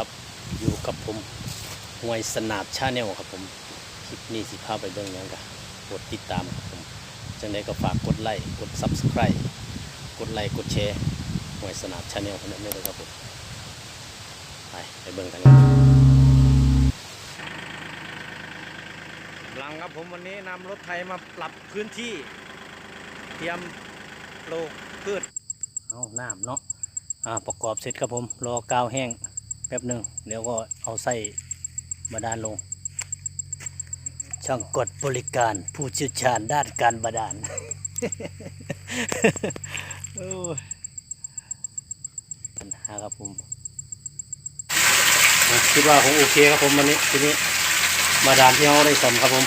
ผมห่วยสนาบชาแนลครับผม คลิปนี้สิพาไปเบิ่งหยังกะกดติดตามครับผมจังไดก็ฝากกดไลค์กด Subscribe กดไลค์กดแชร์ห่วยสนาบชาแนลคนนั้นเลยครับผมไปไปเบิ่งกันครับหลังครับผมวันนี้นำรถไถมาปรับพื้นที่ เตรียมปลูกพืชเอาน้ำเนาะอ่าประกอบเสร็จครับผม รอกาวแห้ง แป๊บหนึ่งเดี๋ยวก็เอาใส่บาดาลลง ช่างกดบริการผู้เชี่ยวชาญด้านการบาดาลโอ้ยปัญหาครับผมอะคิดว่าคงโอเคครับผมวันนี้ทีนี้บาดาลที่เราได้สมครับผม